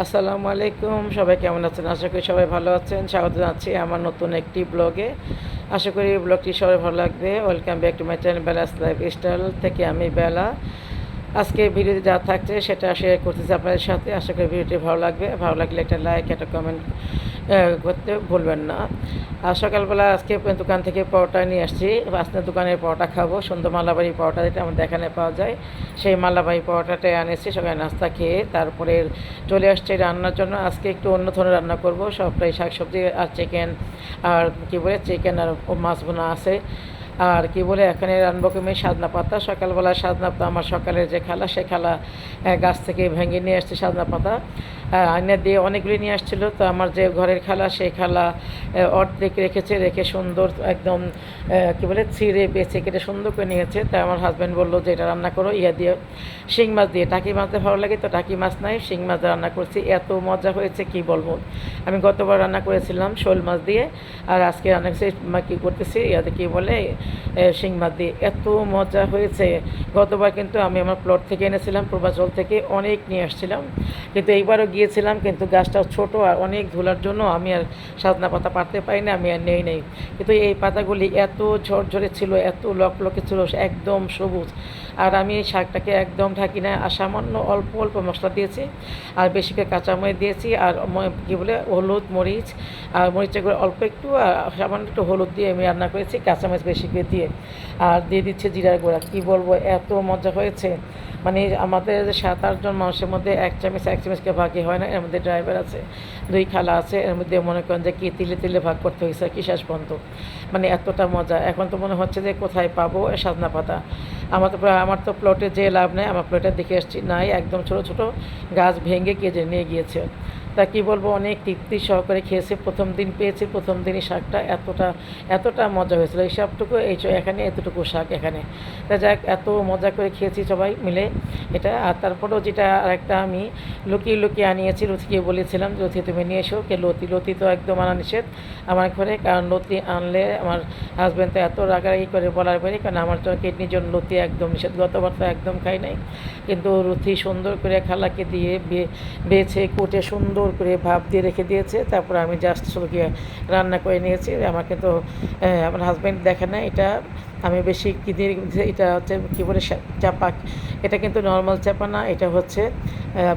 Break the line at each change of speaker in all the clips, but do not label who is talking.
আসসালামু আলাইকুম, সবাই কেমন আছেন? আশা করি সবাই ভালো আছেন। স্বাগত জানাচ্ছি আমার নতুন একটি ব্লগে। আশা করি ব্লগটি সবাই ভালো লাগবে। Welcome back to my channel Bela's life style থেকে আমি বেলা। আজকে ভিডিওতে যা থাকছে সেটা শেয়ার করতেছি আপনাদের সাথে। আশা করি ভিডিওটি ভালো লাগবে। ভালো লাগলে একটা লাইক একটা কমেন্ট করতে ভুলবেন না। আর সকালবেলা আজকে দোকান থেকে পরোটা নিয়ে আসছি। আসনের দোকানের পরোটা খাব। সুন্দর মালাবাড়ি পরোটা যেটা আমাদের এখানে পাওয়া যায়, সেই মালাবাড়ি পরোটাটাই আনেছি সকালে নাস্তা খেয়ে তারপরে চলে আসছে রান্নার জন্য। আজকে একটু অন্য ধরনের রান্না করব। সবটাই শাকসবজি আর চিকেন আর কী বলে, চিকেন আর মাছ বোনা আছে। আর কি বলে, এখানে রানবো আমি সাজনা পাতা। সকালবেলা সাজনা পাতা, আমার সকালের যে খালা, সে খালা গাছ থেকে ভেঙে নিয়ে আসছে সাজনা পাতা। আয়না দিয়ে অনেকগুলি নিয়ে আসছিল। তো আমার যে ঘরের খালা, সেই খালা অর্ধেক রেখেছে, রেখে সুন্দর একদম কি বলে, ছিঁড়ে বেছে কেটে সুন্দর করে নিয়েছে। তাই আমার হাজব্যান্ড বলল যে, এটা রান্না করো, ইয়া দিয়ে শিং মাছ দিয়ে। টাকি মাছ ভালো লাগে তো টাকি মাছ নাই, শিং মাছ রান্না করছি। এত মজা হয়েছে, কি বলব? আমি গতবার রান্না করেছিলাম শোল মাছ দিয়ে, আর আজকে রান্না করছি কি করতেছি, ইয়াতে কি বলে শিং মাছ দিয়ে। এত মজা হয়েছে। গতবার কিন্তু আমি আমার প্লট থেকে এনেছিলাম, পূর্বাচল থেকে অনেক নিয়ে আসছিলাম। কিন্তু এইবারও গিয়েছিলাম, কিন্তু গাছটা ছোট আর অনেক ধুলার জন্য আমি আর সাজনা পাতা পারতে পারি না, আমি আর নেই নেই। কিন্তু এই পাতাগুলি এত ঝরঝরে ছিল, এত লকলকে ছিল, একদম সবুজ। আর আমি শাকটাকে একদম ঢাকি না, আর সামান্য অল্প অল্প মশলা দিয়েছি, আর বেশি করে কাঁচামরিচ দিয়েছি, আর কী বলে, হলুদ মরিচ, আর মরিচের গুঁড়ো অল্প একটু, আর সামান্য একটু হলুদ দিয়ে আমি রান্না করেছি, কাঁচামরিচ বেশি করে দিয়ে। আর দিয়ে দিচ্ছে জিরার গুঁড়া, কী বলব, এত মজা হয়েছে। মানে আমাদের সাত আটজন মানুষের মধ্যে এক চামচ, এক চামচকে ভাগই হয় না, এর মধ্যে ড্রাইভার আছে, দুই খালা আছে, এর মধ্যে মনে করেন যে কি তিলে তিলে ভাগ করতে হয়েছে কি শেষ পর্যন্ত। মানে এতটা মজা। এখন তো মনে হচ্ছে যে কোথায় পাবো সাজনা পাতা। আমার তো আমার তো প্লটে যে লাভ নেই, আমার প্লটে দেখে এসেছি নাই, একদম ছোট ছোট গাছ ভেঙে কে যে নিয়ে গিয়েছে। তা কি বলব, অনেক তৃপ্তি সহকারে খেয়েছি, প্রথম দিন পেয়েছি, প্রথম দিনই শাকটা এতটা এতটা মজা হয়েছিল। এই সবটুকু, এই এখানে, এতটুকু শাক এখানে। তা যাক, এত মজা করে খেয়েছি সবাই মিলে এটা। আর তারপরেও যেটা আরেকটা আমি লুকিয়ে লুকিয়ে আনিয়েছি লতিকে বলেছিলাম লতি তুমি নিয়ে এসো। কে লতি লতি তো একদম আনা নিষেধ আমার ঘরে, কারণ লতি আনলে আমার হাজব্যান্ড তো এত রাগারাগি করে বলার পরে কারণ আমার জন্য কিডনির জন্য লতি একদম নিষেধ বার্তা তো একদম খাই নাই। কিন্তু রুথি সুন্দর করে খালাকে দিয়ে বেছে, কোটে সুন্দর করে ভাব দিয়ে রেখে দিয়েছে। তারপর আমি জাস্ট গিয়ে রান্না করে নিয়েছি। আমাকে তো আমার হাজব্যান্ড দেখে না, এটা আমি বেশি কী এটা হচ্ছে কী বলে চাপা, এটা কিন্তু নর্মাল চাপা না, এটা হচ্ছে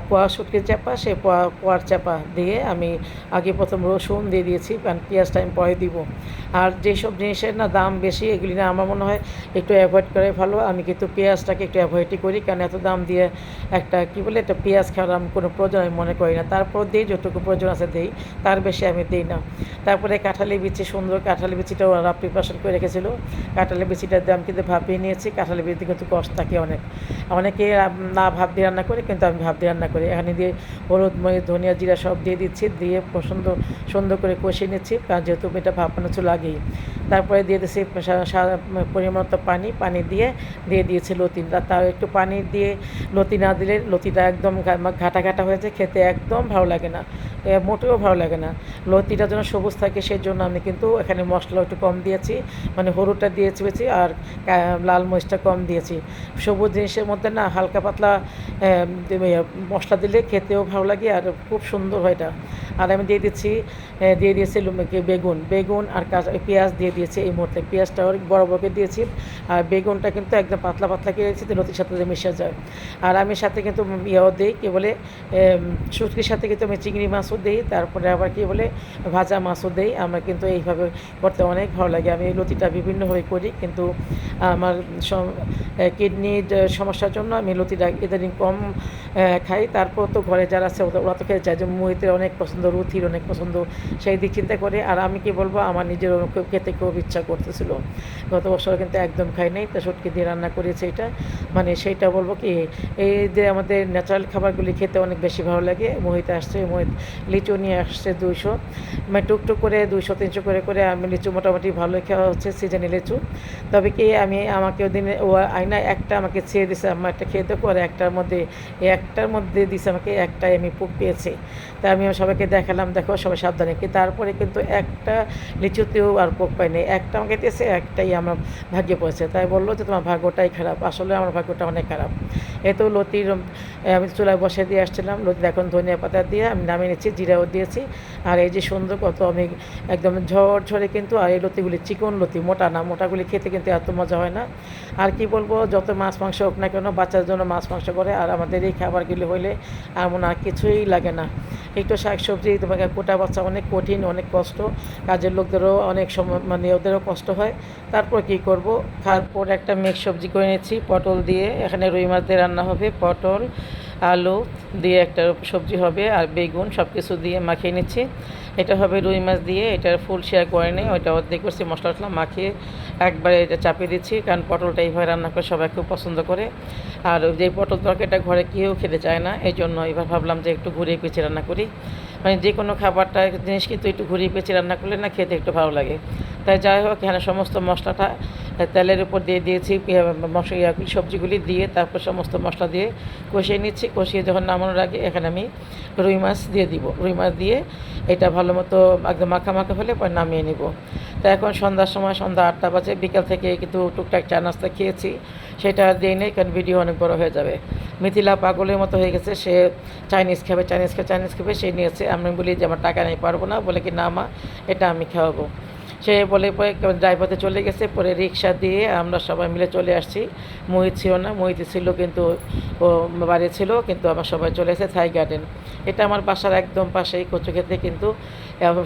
পোয়া শুটকির চাপা সেই পোয়া, পোয়ার চাপা দিয়ে আমি আগে প্রথম রসুন দিয়ে দিয়েছি, কারণ পেঁয়াজটা আমি পরে দিব। আর যেসব জিনিসের না দাম বেশি, এগুলি না আমার মনে হয় একটু অ্যাভয়েড করে ভালো। আমি কিন্তু পেঁয়াজটাকে একটু অ্যাভয়েডই করি, কারণ এত দাম দিয়ে একটা কী বলে একটা পেঁয়াজ খাওয়ার আমি কোনো প্রয়োজন আমি মনে করি না। তারপর দিই, যতটুকু প্রয়োজন আছে দিই, তার বেশি আমি দিই না। তারপরে কাঁঠালি বিচি, সুন্দর কাঁঠালি বিচিটাও ওরা প্রিপারেশন করে রেখেছিল। কাঁঠালি বিচিটার দাম কিন্তু ভাপিয়ে নিয়েছি কাঁঠালি বিচিতে কিন্তু কষ্ট থাকে অনেক। অনেকে না ভাব দিয়ে রান্না করে, কিন্তু আমি ভাব দিয়ে রান্না করি। এখানে দিয়ে হলুদ, মরিচ, ধনিয়া, জিরা সব দিয়ে দিচ্ছি, দিয়ে পছন্দ সুন্দর করে কষিয়ে নিচ্ছি, কারণ যেহেতু এটা ভাপানো ছিল আগেই তারপরে দিয়ে দিয়েছি পরিমাণ পানি পানি দিয়ে দিয়ে দিয়েছি লতি। তাও একটু পানি দিয়ে লতি না দিলে লতিটা একদম ঘাটা ঘাটা হয়েছে খেতে একদম ভালো লাগে না। মোটেও ভালো লাগে না। লতিটা যেন সবুজ থাকে সেই জন্য আমি কিন্তু এখানে মশলা একটু কম দিয়েছি মানে হলুদটা দিয়েছি আর লাল মরিচটা কম দিয়েছি। সবুজ জিনিসের মধ্যে না হালকা পাতলা মশলা দিলে খেতেও ভালো লাগে আর খুব সুন্দর হয় এটা। আর আমি দিয়ে দিচ্ছি দিয়ে দিয়েছি বেগুন। বেগুন আর পেঁয়াজ দিয়ে দিয়েছি এই মুহূর্তে। পেঁয়াজটা বড় বড়কে দিয়েছি আর বেগুনটা কিন্তু একদম পাতলা পাতলা কেটেছি লতির সাথে মিশে যায়। আর আমি সাথে কিন্তু ইয়েও দিই, কী বলে শুটকির সাথে কিন্তু আমি চিংড়ি মাছও দিই, তারপরে আবার কী বলে, ভাজা মাছও দিই। আমার কিন্তু এইভাবে করতে অনেক ভালো লাগে। আমি লতিটা বিভিন্নভাবে করি, কিন্তু আমার কিডনির সমস্যার জন্য আমি লতিটা ইদানিং কম খাই। তারপর তো ঘরে যারা আছে ওরা- তো খেয়ে যায়। যে মুহিতের অনেক পছন্দ, রুথির অনেক পছন্দ, সেই দিক চিন্তা করে। আর আমি কি বলব, আমার নিজের খেতে খুব ইচ্ছা করতেছিল। গত বছর কিন্তু একদম খাই নাই। তা সটকি দিয়ে রান্না করেছে এটা। মানে সেইটা বলব কি, এই যে আমাদের ন্যাচারাল খাবারগুলি খেতে অনেক বেশি ভালো লাগে। মোহিত আসছে, মোহিত লিচু নিয়ে আসছে দুইশো। মানে টুকটুক করে দুইশো, তিনশো করে করে আমি লিচু মোটামুটি ভালোই খাওয়া হচ্ছে, সিজনে লিচু। তবে কি আমি আমাকে ওদিন ও আয়না একটা আমাকে ছেড়ে দিছে আমার একটা খেয়ে খেতে পরে একটার মধ্যে একটার মধ্যে দিছে আমাকে, একটাই আমি পুক পেয়েছি। তা আমি সবাইকে দেখালাম, দেখো সবাই সাবধানে। কি তারপরে কিন্তু একটা লিচুতেও আর পোক পাইনি। একটা আমাকে দিয়েছে, একটাই আমার ভাগ্যে পড়েছে। তাই বলল যে তোমার ভাগ্যটাই খারাপ, আসলে আমার ভাগ্যটা অনেক খারাপ। এ তো লতির আমি চুলায় বসে দিয়ে আসছিলাম, লতির এখন ধনিয়া পাতা দিয়ে আমি নামিয়ে নিচ্ছি, জিরাও দিয়েছি। আর এই যে সুন্দর কত আমি একদম ঝড় ঝরে কিন্তু আর এই লতিগুলি চিকন লতি, মোটা না, মোটাগুলি খেতে কিন্তু এত মজা হয় না। আর কি বলব, যত মাছ মাংস হোক না কেন বাচ্চার জন্য মাছ মাংস করে, আর আমাদের এই খাবারগুলি হইলে এমন আর কিছুই লাগে না। একটু শাক সবজি তোমাকে কোটা বাচ্চা অনেক কঠিন, অনেক কষ্ট। কাজের লোকদেরও অনেক সময় মানে ওদেরও কষ্ট হয়। তারপর কি করব? তারপর একটা মেঘ সবজি করে নিচ্ছি, পটল দিয়ে। এখানে রুই মাছ দিয়ে রান্না হবে, পটল আলু দিয়ে একটা সবজি হবে আর বেগুন সব কিছু দিয়ে মাখিয়ে নিচ্ছি। এটা হবে রুই মাছ দিয়ে এটার ফুল শেয়ার করে নিই, ওইটা অর্ধেক করছি মশলা টশলা মাখিয়ে একবারে এটা চাপিয়ে দিচ্ছি, কারণ পটলটা এইভাবে রান্না করে সবাই খুব পছন্দ করে। আর যে পটল তরকারিটা ঘরে কেউ খেতে চায় না এই জন্য এবার ভাবলাম যে একটু ঘুরিয়ে পেঁচে রান্না করি। মানে যে কোনো খাবারটা জিনিস কিন্তু একটু ঘুরিয়ে পেঁচে রান্না করলে না খেতে একটু ভালো লাগে। তাই যাই হোক, এখানে সমস্ত মশলাটা তেলের উপর দিয়ে দিয়েছি মশলা ইয়াগুলি সবজিগুলি দিয়ে তারপর সমস্ত মশলা দিয়ে কষিয়ে নিচ্ছি। কষিয়ে যখন নামানোর আগে এখানে আমি রুই মাছ দিয়ে দিব। রুই মাছ দিয়ে এটা ভালো মতো একদম মাখা মাখা হলে পরে নামিয়ে নিব। তা এখন সন্ধ্যার সময় সন্ধ্যা আটটা বাজে, বিকাল থেকে কিন্তু টুকটাক চা নাস্তা খেয়েছি, সেটা দিয়ে নেই কারণ ভিডিও অনেক বড় হয়ে যাবে। মিথিলা পাগলের মতো হয়ে গেছে, সে চাইনিজ খাবে চাইনিজ খাবে চাইনিজ খাবে, সে নিয়েছে। আমি বলি যে, আমার টাকা নেই, পারব না। বলে কি, না মা, এটা আমি খাওয়াবো। সে বলে ড্রাইভারতে চলে গেছে পরে রিক্সা দিয়ে আমরা সবাই মিলে চলে আসছি। মোহিত ছিল না, মোহিত ছিল কিন্তু ও বাড়ি ছিল, কিন্তু আমার সবাই চলে এসেছে থাই গার্ডেন। এটা আমার বাসার একদম পাশেই কচু খেতে কিন্তু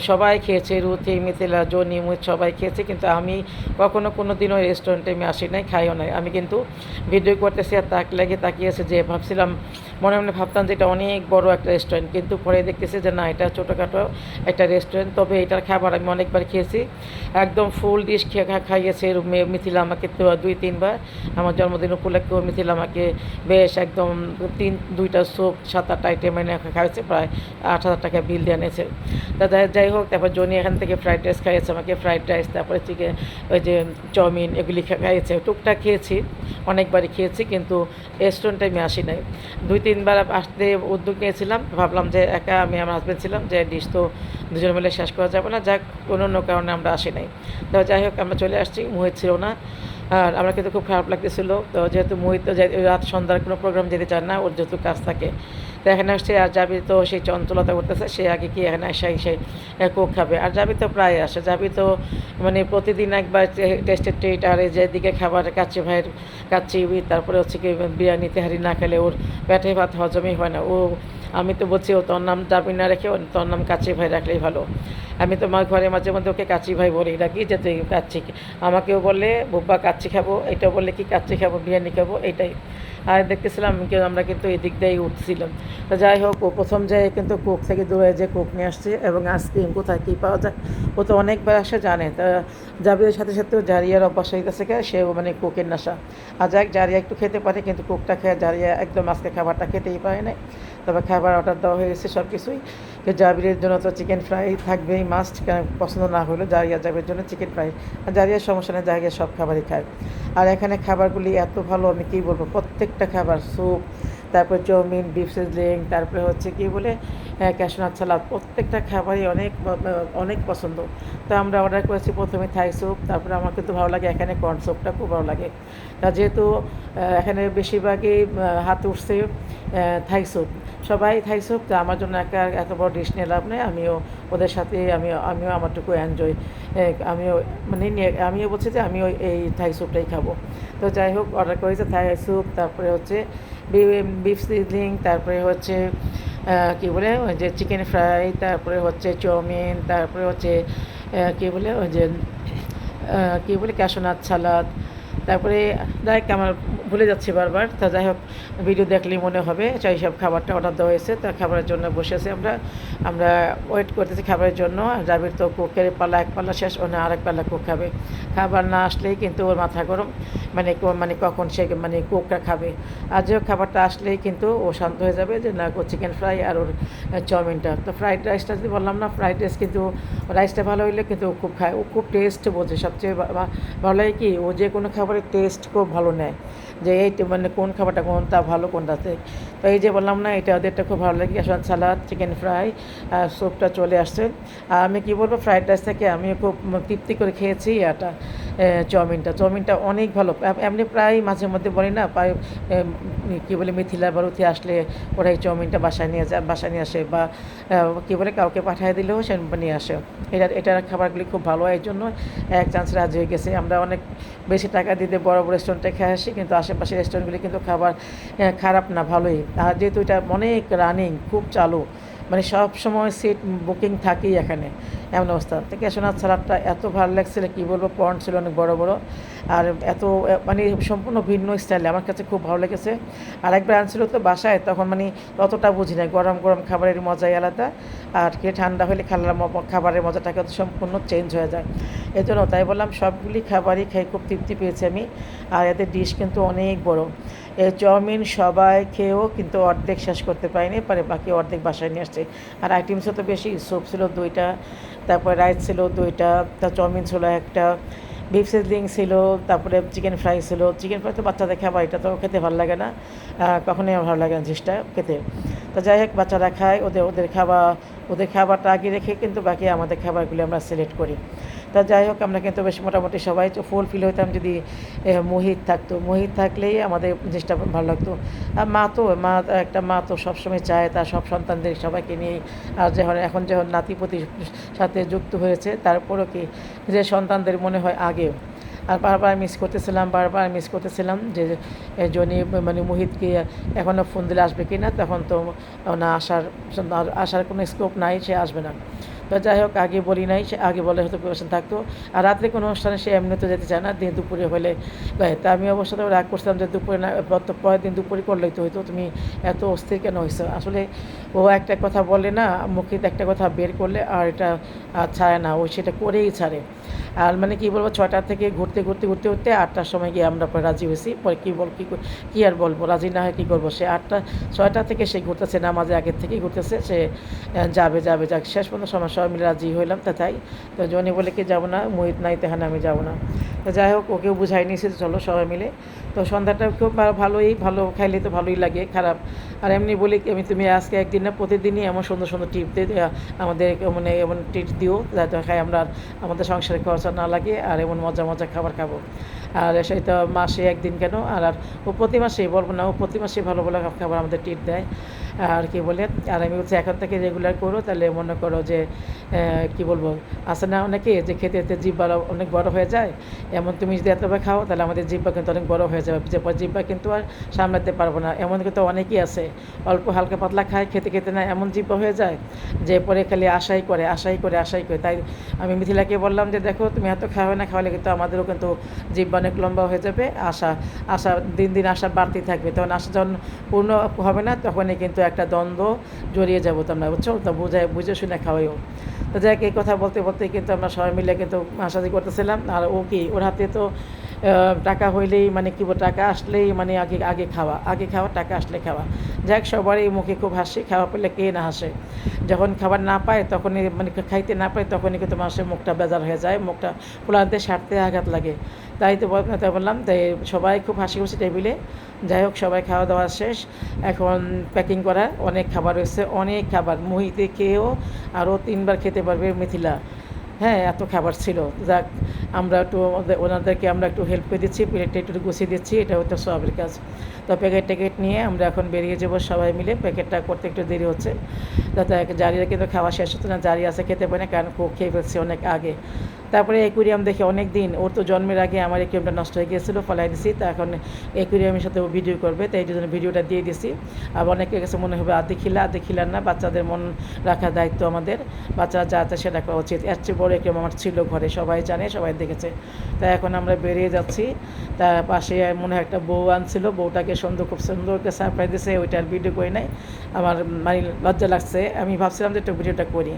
সবাই খেয়েছে রুথি মিথিলা, জনি, মুহিত সবাই খেয়েছে, কিন্তু আমি কখনো কোনো দিনও রেস্টুরেন্টে আমি আসি নাই, খাইও নাই। আমি কিন্তু ভিডিও করতেছি আর তাক লাগে তাকিয়েছে যে ভাবছিলাম, মনে মনে ভাবতাম যে এটা অনেক বড় একটা রেস্টুরেন্ট কিন্তু পরে দেখতেছি যে না, এটা ছোটোখাটো একটা রেস্টুরেন্ট তবে এটার খাবার আমি অনেকবার খেয়েছি। একদম ফুল ডিশ খেয়ে খাইয়েছে মিথিলা আমাকে দুই, তিনবার, আমার জন্মদিন উপলক্ষেও মিথিলা আমাকে বেশ একদম তিন, দুইটা স্যুপ সাত আটটা আইটেম এনে খাইয়েছে প্রায় আট হাজার টাকা বিল দিয়ে এনেছে। তা যাই- হোক, তারপর জনি এখান থেকে ফ্রাইড রাইস খাইয়েছে আমাকে ফ্রাইড রাইস তারপরে চিকেন ওই যে চাউমিন এগুলি খাইয়েছে। টুকটাক খেয়েছি, অনেকবারই খেয়েছি, কিন্তু রেস্টুরেন্টে আমি আসি নাই। দুই, তিনবার আসতে উদ্যোগ নিয়েছিলাম, ভাবলাম যে একা আমি আমার হাজব্যান্ড ছিলাম, যে ডিশ তো দুজন মিলে শেষ করা যাবে না, যাক কোনো অন্য কারণে আমরা আসি নাই। তো যাই হোক, আমরা চলে আসছি মোহিত ছিল না। আর আমরা কিন্তু খুব খারাপ লাগতেছিল। তো যেহেতু মোহিত তো রাত সন্ধ্যার কোনো প্রোগ্রাম যেতে চায় না, ওর যেহেতু কাজ থাকে। তো এখানে আসছে আর যাবি তো সেই চঞ্চলতা করতেছে। সে আগে কি এখানে আসে সেই কোক খাবে। আর যাবি তো প্রায় আসে। যাবি তো মানে প্রতিদিন একবার টেস্টের ট্রিট আর যেদিকে খাবার কাচ্চি ভাইয়ের কাচ্চি, তারপরে হচ্ছে কি বিরিয়ানি, তেহারি না খেলে ওর পেটে ভাত হজমই হয় না। ও আমি তো বলছি, ও, তোর নাম দাবি না রেখে তোর নাম কাচ্চি ভাই রাখলেই ভালো। আমি তোমার ঘরে মাঝে মধ্যে ওকে কাচ্চি ভাই বলি, রাখি যে তুই কাচ্চি আমাকেও বললে বুব্বা কাচ্চি খাব। এটা বললে কি কাচ্চি খাব, বিরিয়ানি খাব? এটাই। আর দেখতেছিলাম আমরা কিন্তু এই দিক দিয়েই উঠছিলাম। তো যাই হোক, ও প্রথম যায় কিন্তু কোক থেকে দূরে যে কোক নিয়ে আসছে এবং আইসক্রিম কোথায়, কী পাওয়া যায়, ও তো অনেকবার আসে জানে। তা জাবিরের সাথে সাথেও জারিয়ার অভ্যাস হয়ে গেছে সেও মানে কোকের নেশা। আর যাক, জারিয়া একটু খেতে পারে, কিন্তু কোকটা খেয়ে জারিয়া একদম আজকে খাবারটা খেতেই পারে না তবে খাবার অর্ডার দেওয়া হয়েছে সব কিছুই তো জাবিরের জন্য তো চিকেন ফ্রাই থাকবেই মাস্ট পছন্দ না হলেও জারিয়া জাবিরের জন্য চিকেন ফ্রাই আর জারিয়ার সমস্যা নেই, জারিয়া সব খাবারই খায়। আর এখানে খাবারগুলি এত ভালো, আমি কী বলব, প্রত্যেকটা খাবার স্যুপ তারপরে চাউমিন বিফ সিজলিং তারপরে হচ্ছে কি বলে ক্যাশনাথ সালাদ প্রত্যেকটা খাবারই অনেক অনেক পছন্দ। তো আমরা অর্ডার করেছি প্রথমে থাই স্যুপ তারপরে আমার কিন্তু ভালো লাগে, এখানে কর্ন স্যুপটা খুব ভালো লাগে। তা যেহেতু এখানে বেশিরভাগই হাত উঠছে থাই স্যুপ সবাই স্যুপ তো আমার জন্য একা এত বড় ডিশ নিয়ে লাভ নেই। আমিও ওদের সাথে আমি আমিও আমারটুকু এনজয় আমিও মানে আমিও বলছি যে আমিও এই থাই স্যুপটাই খাব। তো যাই হোক অর্ডার করেছে থাই স্যুপ তারপরে হচ্ছে বিফ সিজলিং তারপরে হচ্ছে কি বলে, ওই যে চিকেন ফ্রাই তারপরে হচ্ছে চাউমিন তারপরে হচ্ছে কি বলে, ওই যে কি বলে ক্যাশনাথ সালাদ তারপরে, দেখ আমার ভুলে যাচ্ছি বারবার। তা যাই হোক, ভিডিও দেখলেই মনে হবে, চাই সব খাবারটা অর্ডার দেওয়া হয়েছে, তা খাবারের জন্য বসে আছি আমরা। আমরা ওয়েট করতেছি খাবারের জন্য। জাবির তো কোকের পাল্লা এক পাল্লা শেষ, ও না আরেক পাল্লা কোক খাবে। খাবার না আসলেই কিন্তু ওর মাথা গরম। মানে মানে কখন সে মানে কোকটা খাবে। আর যে খাবারটা আসলেই কিন্তু ও শান্ত হয়ে যাবে যে না চিকেন ফ্রাই আর ওর চাউমিনটা। তো ফ্রাইড রাইসটা যদি বললাম না ফ্রাইড রাইস কিন্তু রাইসটা ভালো হইলে কিন্তু ও খুব খায়। ও খুব টেস্ট বোঝে। সবচেয়ে ভালো হয় কি, ও যে কোনো খাবারের টেস্ট খুব ভালো নেয়। যে এই মানে কোন খাবারটা কোনটা ভালো কোনটাতে তো এই যে বললাম না, এটা ওদেরটা খুব ভালো লাগে। আসলে সালাদ চিকেন ফ্রাই আর স্যুপটা চলে আসছে। আর আমি কী বলব ফ্রাইড রাইস থেকে আমি খুব তৃপ্তি করে খেয়েছি। এটা চাউমিনটা। চাউমিনটা অনেক ভালো। এমনি প্রায় মাঝে মধ্যে বলি না, প্রায় কী বলে, মিথিলা বারুতি আসলে ওরা এই চাউমিনটা বাসায় নিয়ে যায় বাসায় নিয়ে আসে বা কী বলে, কাউকে পাঠিয়ে দিলেও সে নিয়ে আসে। এটা এটার খাবারগুলি খুব ভালো, এই জন্য এক চান্স রাজি হয়ে গেছে। আমরা অনেক বেশি টাকা দিতে বড় বড় রেস্টুরেন্টে খেয়ে আসি, কিন্তু আশেপাশের রেস্টুরেন্টগুলি কিন্তু খাবার খারাপ না, ভালোই। আর যেহেতু এটা অনেক রানিং খুব চালু মানে সব সময় সিট বুকিং থাকেই এখানে। এমন অবস্থা। তো ক্যাশোনাথ সালাদটা এত ভালো লাগছিল, কী বলব পয়েন্ট ছিল অনেক বড় বড়। আর এত মানে সম্পূর্ণ ভিন্ন স্টাইলে আমার কাছে খুব ভালো লেগেছে। আর একবার আনছিল তো বাসায়, তখন মানে অতটা বুঝি না গরম গরম খাবারের মজাই আলাদা। আর কে ঠান্ডা হলে খালার খাবারের মজাটা কিন্তু সম্পূর্ণ চেঞ্জ হয়ে যায়। এই জন্য তাই বললাম, সবগুলি খাবারই খাই, খুব তৃপ্তি পেয়েছি আমি। আর এদের ডিশ কিন্তু অনেক বড়। চাউমিন সবাই খেয়েও কিন্তু অর্ধেক শেষ করতে পারেনি, পরে বাকি অর্ধেক বাসায় নিয়ে আসছে। আর আইটেমসও তো বেশি স্যুপ ছিল দুইটা, তারপরে রাইস ছিল দুইটা তার চাউমিন ছিল একটা বিফ সিজলিং ছিল, তারপরে চিকেন ফ্রাই ছিল। চিকেন ফ্রাই তো বাচ্চাদের খাবার, এটা তো খেতে ভালো লাগে না। কখনোই আমার ভালো লাগে না জিনিসটা খেতে। তো যাই হোক, বাচ্চারা খায়, ওদের ওদের খাবার ওদের খাবারটা আগে রেখে কিন্তু বাকি আমাদের খাবারগুলি আমরা সিলেক্ট করি। তা যাই হোক, আমরা কিন্তু বেশ মোটামুটি সবাই ফুল ফিল হইতাম যদি মোহিত থাকতো। মোহিত থাকলেই আমাদের জিনিসটা ভালো লাগতো। আর মা তো, মা, একটা মা তো সবসময় চায় তার সব সন্তানদের সবাইকে নিয়ে আর যখন, এখন যখন নাতিপতির সাথে যুক্ত হয়েছে, তারপরও কি যে সন্তানদের মনে হয় আগে আর বারবার মিস করতেছিলাম, বারবার মিস করতেছিলাম যে জনি মানে মোহিতকে এখনও ফোন দিলে আসবে কি না তখন তো না আসার আসার কোনো স্কোপ নাই, সে আসবে না। তো যাই হোক, আগে বলি নাই, সে আগে বলে হয়তো প্রিপারেশন থাকতো। আর রাত্রে কোনো অনুষ্ঠানে সে এমনি তো যেতে চায় না, দিন দুপুরে হলে। তা আমি অবশ্য তো রাগ করতাম যে দুপুরে না পরের দিন দুপুরে করলেই তো হয়তো তুমি এত অস্থির কেন হয়েছো আসলে ও একটা কথা বলে না, মুখে একটা কথা বের করলে আর এটা ছাড়ে না, ও সেটা করেই ছাড়ে। আর মানে কি বলব, ছয়টা থেকে ঘুরতে ঘুরতে ঘুরতে ঘুরতে আটটার সময় গিয়ে আমরা রাজি হয়েছি। পরে কী বল, কী কী আর বলব, রাজি না হয় কী করব? সে আটটা, ছয়টা থেকে সে ঘুরতেছে নামাজে আগের থেকেই ঘুরতেছে, সে যাবে যাবে, যাক। শেষ পর্যন্ত সময় সবাই মিলে রাজি হইলাম, তা তাই। তো জনি বলে কি, যাব না, মোহিত নাই, তেহানে আমি যাব না। তো যাই হোক, ওকেও বুঝাই যে চলো সবাই মিলে। তো সন্ধ্যাটা খুব ভালোই, ভালো খাইলে তো ভালোই লাগে, খারাপ। আর এমনি বলি আমি তুমি আজকে একদিন না, প্রতিদিনই এমন সুন্দর সুন্দর টিপ দিয়ে আমাদের মানে এমন টিপ দিও, যাতে খাই আমরা আমাদের সংসারে খরচা না লাগে, আর এমন মজা মজা খাবার খাব। আর সেটা মাসে একদিন কেন, আর আর ও প্রতি মাসেই বলব না, ও প্রতি মাসেই ভালো ভালো খাবার আমাদের টিপ দেয়। আর কি বলে, আর আমি বলছি, এখন থেকে রেগুলার করো, তাহলে মনে করো যে কি বলব, আছে না অনেকে যে খেতে খেতে জিব্বা অনেক বড় হয়ে যায়। এমন তুমি যদি এতবার খাও, তাহলে আমাদের জিব্বা কিন্তু অনেক বড় হয়ে যাবে। জিব্বা কিন্তু আর সামলাতে পারব না। এমন কিন্তু অনেকেই আছে। অল্প হালকা পাতলা খায়, খেতে খেতে না এমন জিব্বা হয়ে যায় যে পরে খালি আশাই করে আশাই করে আশাই করে। তাই আমি মিথিলাকে বললাম যে, দেখো, তুমি এত খাওয়া না, খাওয়ালে কিন্তু আমাদেরও কিন্তু জিব্বা অনেক লম্বা হয়ে যাবে। আশা আশা, দিন দিন আশা বাড়তেই থাকবে। তখন আশা যখন পূর্ণ হবে না, তখনই কিন্তু একটা দ্বন্দ্ব জড়িয়ে যাব তোমরা, বুঝছ? তো বুঝায়, বুঝে শুনে খাওয়াইও। তো যাই এই কথা বলতে বলতে কিন্তু আমরা সবাই মিলে কিন্তু হাসাহাসি করতেছিলাম। আর ও কি, ওর হাতে তো টাকা হইলেই মানে কি টাকা আসলেই মানে আগে আগে খাওয়া আগে খাওয়া, টাকা আসলে খাওয়া। যাক, সবারই মুখে খুব হাসি, খাওয়া পেলে কে না হাসে? যখন খাবার না পায় তখনই মানে খাইতে না পায় তখনই কিন্তু মানুষের মুখটা বেজার হয়ে যায়, মুখটা ফুলাতে সারতে আঘাত লাগে। তাই তো তাই বললাম, তাই সবাই খুব হাসি খুশি টেবিলে। যাই হোক, সবাই খাওয়া দাওয়া শেষ। এখন প্যাকিং করা, অনেক খাবার হয়েছে অনেক খাবার। মুহিতে খেয়েও আরও তিনবার খেতে পারবে মিথিলা। হ্যাঁ এত খাবার ছিল। যাক আমরা একটু ওনাদেরকে আমরা একটু হেল্প করে দিচ্ছি প্লেটটা একটু গুছিয়ে দিচ্ছি, এটা হচ্ছে সবের কাজ। তো প্যাকেট ট্যাকেট নিয়ে আমরা এখন বেরিয়ে যাব সবাই মিলে। প্যাকেটটা করতে একটু দেরি হচ্ছে। তাতে জারিরা কিন্তু খাওয়া শেষ হতো না, জারি আছে খেতে পারে না, কারণ খেয়ে ফেলছে অনেক আগে। তারপরে অ্যাকুরিয়াম দেখে অনেক দিন ওর তো জন্মের আগে আমার অ্যাকুরিয়ামটা নষ্ট হয়ে গিয়েছিল, ফলাই দিছি, তা এখন অ্যাকুরিয়ামের সাথে ও ভিডিও করবে, তাই এই জন্য ভিডিওটা দিয়ে দিছি। আর অনেকের কাছে মনে হবে আধে খিলা আধে খিলার না, বাচ্চাদের মন রাখার দায়িত্ব আমাদের, বাচ্চারা যা আছে সেটা করা উচিত। এর চেয়ে বড় অ্যাকুরিয়াম আমার ছিল ঘরে, সবাই জানে, সবাই দেখেছে। তাই এখন আমরা বেরিয়ে যাচ্ছি, তার পাশে মনে হয় একটা বউ আনছিল, বউটাকে সুন্দর, খুব সুন্দর করে সারপ্রাইজ দিয়েছে ওইটার ভিডিও করি নাই। আমার মানে লজ্জা লাগছে, আমি ভাবছিলাম যে একটু ভিডিওটা করি।